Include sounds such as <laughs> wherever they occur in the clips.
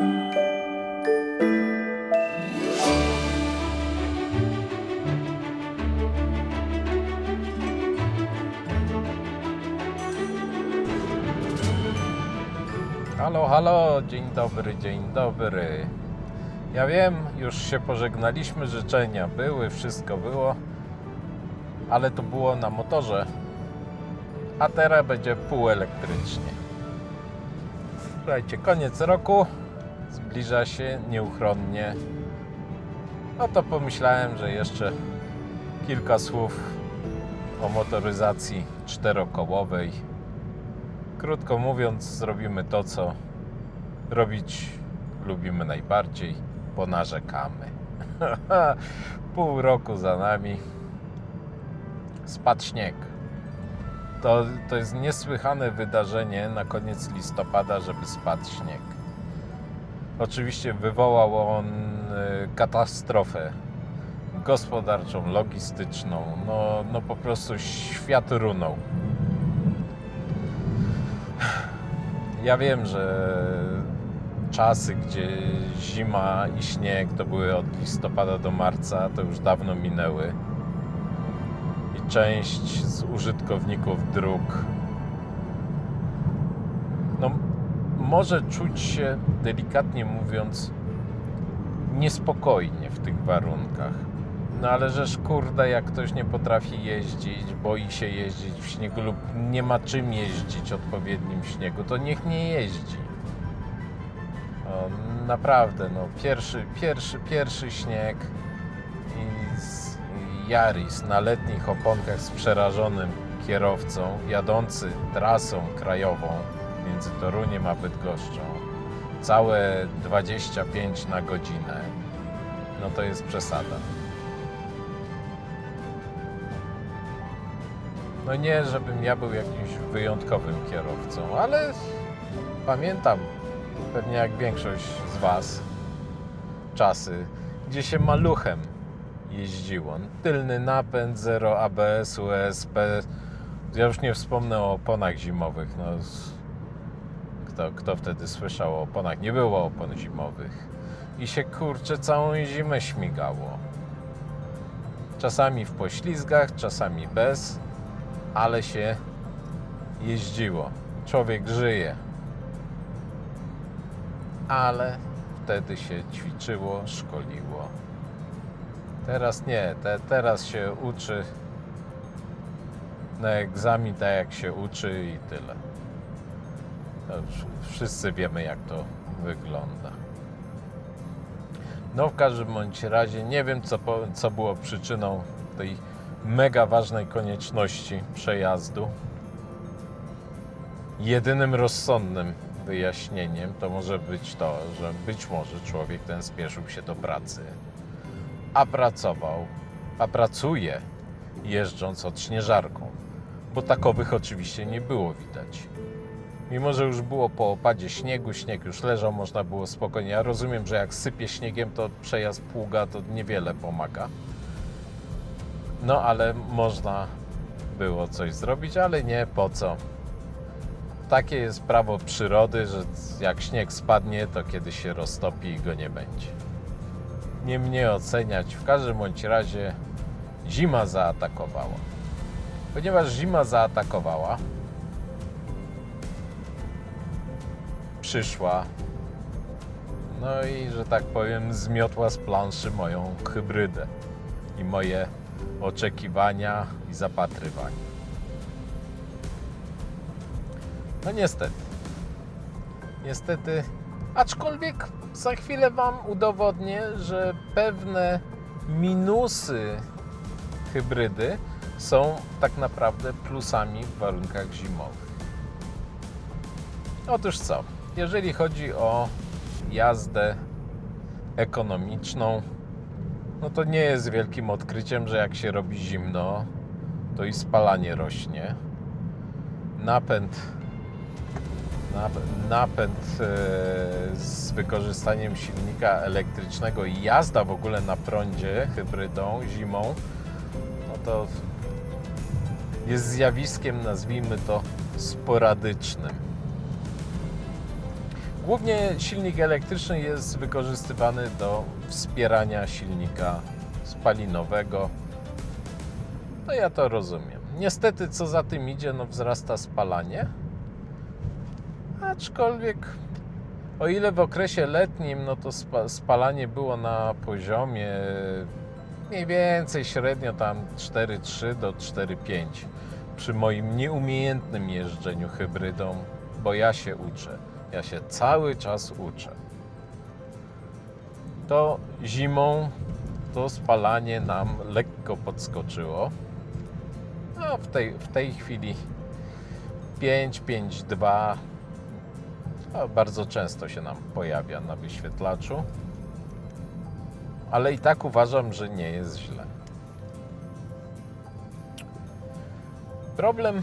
Halo, halo, dzień dobry, dzień dobry. Ja wiem, już się pożegnaliśmy, życzenia były, wszystko było, ale to było na motorze, a teraz będzie półelektrycznie. Słuchajcie, koniec roku zbliża się nieuchronnie. No to pomyślałem, że jeszcze kilka słów o motoryzacji czterokołowej. Krótko mówiąc, zrobimy to, co robić lubimy najbardziej, ponarzekamy. <laughs> Pół roku za nami. Spadł śnieg. To, to jest niesłychane wydarzenie na koniec listopada, żeby spadł śnieg. Oczywiście wywołał on y, katastrofę gospodarczą, logistyczną. No, no po prostu świat runął. Ja wiem, że czasy, gdzie zima i śnieg to były od listopada do marca, to już dawno minęły. I część z użytkowników dróg może czuć się, delikatnie mówiąc, niespokojnie w tych warunkach. No ale żeż kurde, jak ktoś nie potrafi jeździć, boi się jeździć w śniegu lub nie ma czym jeździć odpowiednim śniegu, to niech nie jeździ. O, naprawdę, no pierwszy, pierwszy, pierwszy śnieg i z Yaris na letnich oponkach z przerażonym kierowcą, jadący trasą krajową między Toruniem a Bydgoszczą, całe 25 na godzinę, no to jest przesada. No nie, żebym ja był jakimś wyjątkowym kierowcą, ale pamiętam, pewnie jak większość z Was, czasy, gdzie się maluchem jeździło. Tylny napęd, zero ABS, USP. Ja już nie wspomnę o oponach zimowych. No, kto, kto wtedy słyszał o oponach? Nie było opon zimowych. I się kurczę całą zimę śmigało. Czasami w poślizgach, czasami bez ale się jeździło. Człowiek żyje. Ale wtedy się ćwiczyło, szkoliło. Teraz nie, te, teraz się uczy na egzamin tak jak się uczy i tyle. Wszyscy wiemy jak to wygląda. No w każdym bądź razie nie wiem co, co było przyczyną tej mega ważnej konieczności przejazdu. Jedynym rozsądnym wyjaśnieniem to może być to, że być może człowiek ten spieszył się do pracy, a pracował, a pracuje jeżdżąc odśnieżarką, bo takowych oczywiście nie było widać. Mimo, że już było po opadzie śniegu, śnieg już leżał, można było spokojnie. Ja rozumiem, że jak sypie śniegiem, to przejazd pługa to niewiele pomaga. No, ale można było coś zrobić, ale nie po co. Takie jest prawo przyrody, że jak śnieg spadnie, to kiedy się roztopi i go nie będzie. Nie mnie oceniać. W każdym bądź razie zima zaatakowała. Ponieważ zima zaatakowała, przyszła. No i, że tak powiem, zmiotła z planszy moją hybrydę i moje oczekiwania i zapatrywania. No niestety. Niestety, aczkolwiek za chwilę Wam udowodnię, że pewne minusy hybrydy są tak naprawdę plusami w warunkach zimowych. Otóż co, jeżeli chodzi o jazdę ekonomiczną, no to nie jest wielkim odkryciem, że jak się robi zimno, to i spalanie rośnie. Napęd, nap- napęd e, z wykorzystaniem silnika elektrycznego i jazda w ogóle na prądzie hybrydą zimą, no to jest zjawiskiem, nazwijmy to, sporadycznym. Głównie silnik elektryczny jest wykorzystywany do wspierania silnika spalinowego. No ja to rozumiem. Niestety, co za tym idzie, no wzrasta spalanie. Aczkolwiek, o ile w okresie letnim, no to spa- spalanie było na poziomie mniej więcej średnio tam 4,3 do 4,5 przy moim nieumiejętnym jeżdżeniu hybrydą, bo ja się uczę. Ja się cały czas uczę. To zimą to spalanie nam lekko podskoczyło. No, w tej, w tej chwili 5, 5, 2 no, bardzo często się nam pojawia na wyświetlaczu. Ale i tak uważam, że nie jest źle. Problem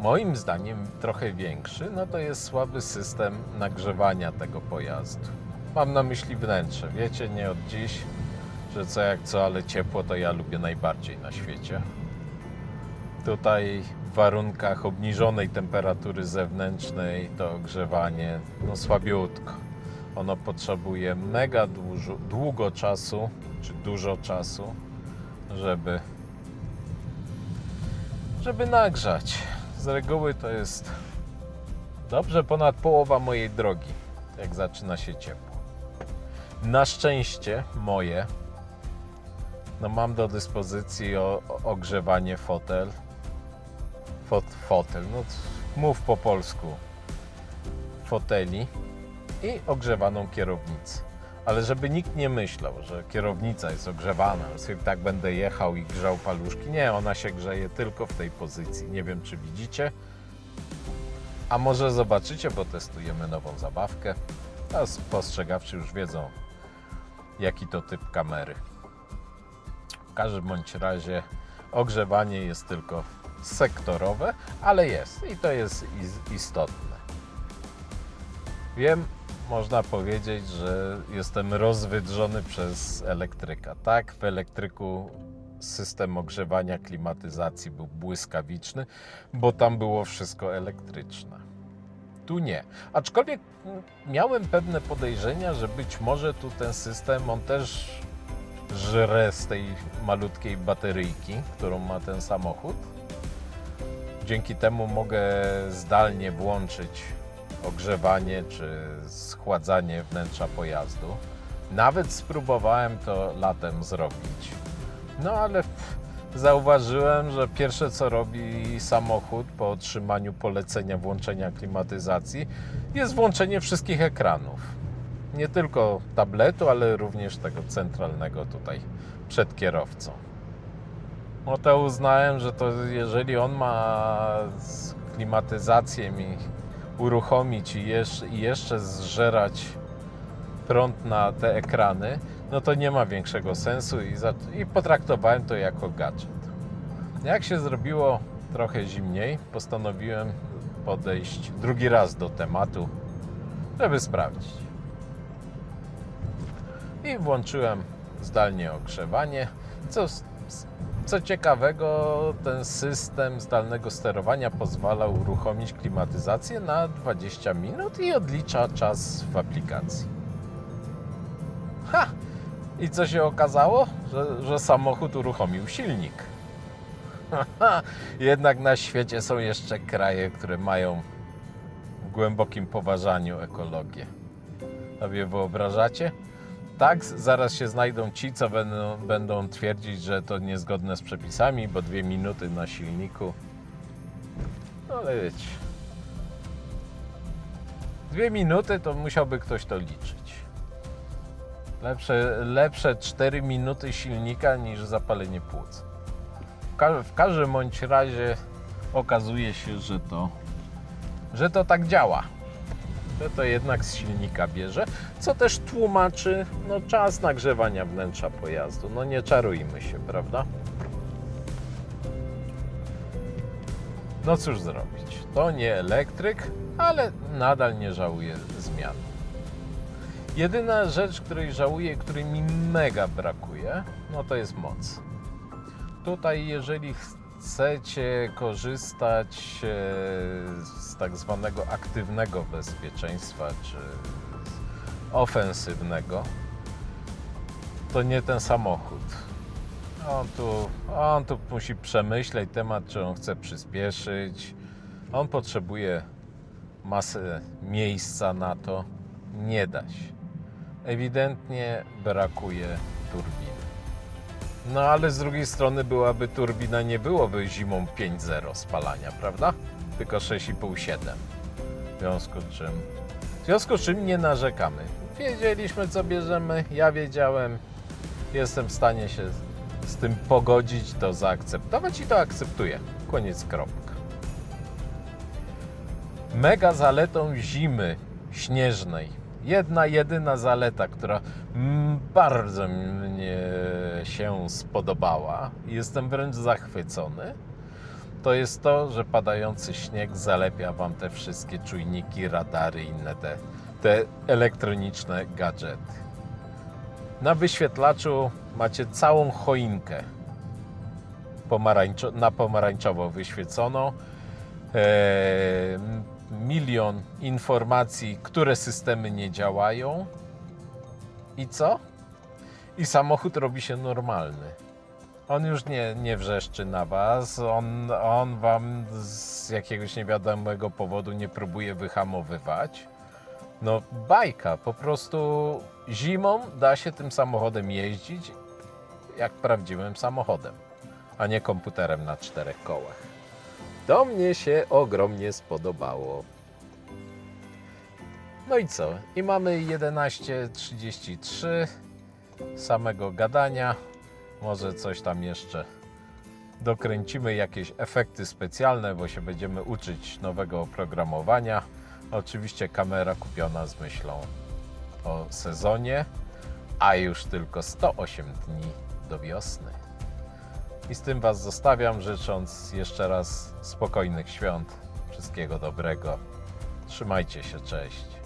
moim zdaniem trochę większy, no to jest słaby system nagrzewania tego pojazdu. Mam na myśli wnętrze. Wiecie, nie od dziś, że co jak co, ale ciepło to ja lubię najbardziej na świecie. Tutaj w warunkach obniżonej temperatury zewnętrznej to ogrzewanie no słabiutko. Ono potrzebuje mega długo czasu, czy dużo czasu, żeby żeby nagrzać. Z reguły to jest dobrze ponad połowa mojej drogi, jak zaczyna się ciepło. Na szczęście moje, no mam do dyspozycji o, o ogrzewanie fotel. Fot, fotel, no mów po polsku. Foteli i ogrzewaną kierownicę. Ale żeby nikt nie myślał, że kierownica jest ogrzewana, że tak będę jechał i grzał paluszki. Nie, ona się grzeje tylko w tej pozycji. Nie wiem, czy widzicie. A może zobaczycie, bo testujemy nową zabawkę. A spostrzegawczy już wiedzą, jaki to typ kamery. W każdym bądź razie ogrzewanie jest tylko sektorowe, ale jest i to jest is- istotne. Wiem, można powiedzieć, że jestem rozwydrzony przez elektryka. Tak, w elektryku system ogrzewania, klimatyzacji był błyskawiczny, bo tam było wszystko elektryczne. Tu nie. Aczkolwiek mm, miałem pewne podejrzenia, że być może tu ten system on też żre z tej malutkiej bateryjki, którą ma ten samochód. Dzięki temu mogę zdalnie włączyć ogrzewanie czy schładzanie wnętrza pojazdu. Nawet spróbowałem to latem zrobić. No ale zauważyłem, że pierwsze co robi samochód po otrzymaniu polecenia włączenia klimatyzacji jest włączenie wszystkich ekranów. Nie tylko tabletu, ale również tego centralnego tutaj przed kierowcą. No to uznałem, że to jeżeli on ma klimatyzację mi uruchomić i jeszcze, zżerać prąd na te ekrany, no to nie ma większego sensu i potraktowałem to jako gadżet. Jak się zrobiło trochę zimniej, postanowiłem podejść drugi raz do tematu, żeby sprawdzić. I włączyłem zdalnie ogrzewanie, co, co ciekawego, ten system zdalnego sterowania pozwala uruchomić klimatyzację na 20 minut i odlicza czas w aplikacji. Ha! I co się okazało? Że, że samochód uruchomił silnik. Jednak na świecie są jeszcze kraje, które mają w głębokim poważaniu ekologię. Sobie wyobrażacie? Tak, zaraz się znajdą ci, co będą, będą twierdzić, że to niezgodne z przepisami, bo dwie minuty na silniku. No ale wiecie. Dwie minuty to musiałby ktoś to liczyć. Lepsze, lepsze 4 minuty silnika niż zapalenie płuc. W, ka- w każdym bądź razie okazuje się, że to, że to tak działa że to jednak z silnika bierze, co też tłumaczy no, czas nagrzewania wnętrza pojazdu. No nie czarujmy się, prawda? No cóż zrobić, to nie elektryk, ale nadal nie żałuję zmian. Jedyna rzecz, której żałuję, której mi mega brakuje, no to jest moc. Tutaj jeżeli chcecie korzystać e, z tak zwanego aktywnego bezpieczeństwa czy ofensywnego, to nie ten samochód. On tu, on tu musi przemyśleć temat, czy on chce przyspieszyć. On potrzebuje masę miejsca na to. Nie da się. Ewidentnie brakuje turbiny. No ale z drugiej strony byłaby turbina, nie byłoby zimą 5.0 spalania, prawda? Tylko 6,5-7. W związku z czym, w związku z czym nie narzekamy. Wiedzieliśmy co bierzemy, ja wiedziałem, jestem w stanie się z tym pogodzić, to zaakceptować i to akceptuję. Koniec kropka. Mega zaletą zimy śnieżnej, jedna jedyna zaleta, która bardzo mnie się spodobała i jestem wręcz zachwycony, to jest to, że padający śnieg zalepia Wam te wszystkie czujniki, radary inne te, te elektroniczne gadżety. Na wyświetlaczu macie całą choinkę pomarańczo- na pomarańczowo wyświeconą. Eee, milion informacji, które systemy nie działają. I co? I samochód robi się normalny. On już nie, nie wrzeszczy na was, on, on wam z jakiegoś niewiadomego powodu nie próbuje wyhamowywać. No bajka, po prostu zimą da się tym samochodem jeździć jak prawdziwym samochodem, a nie komputerem na czterech kołach. To mnie się ogromnie spodobało. No i co? I mamy 11.33 samego gadania. Może coś tam jeszcze dokręcimy, jakieś efekty specjalne, bo się będziemy uczyć nowego oprogramowania. Oczywiście kamera kupiona z myślą o sezonie, a już tylko 108 dni do wiosny. I z tym Was zostawiam, życząc jeszcze raz spokojnych świąt, wszystkiego dobrego. Trzymajcie się, cześć.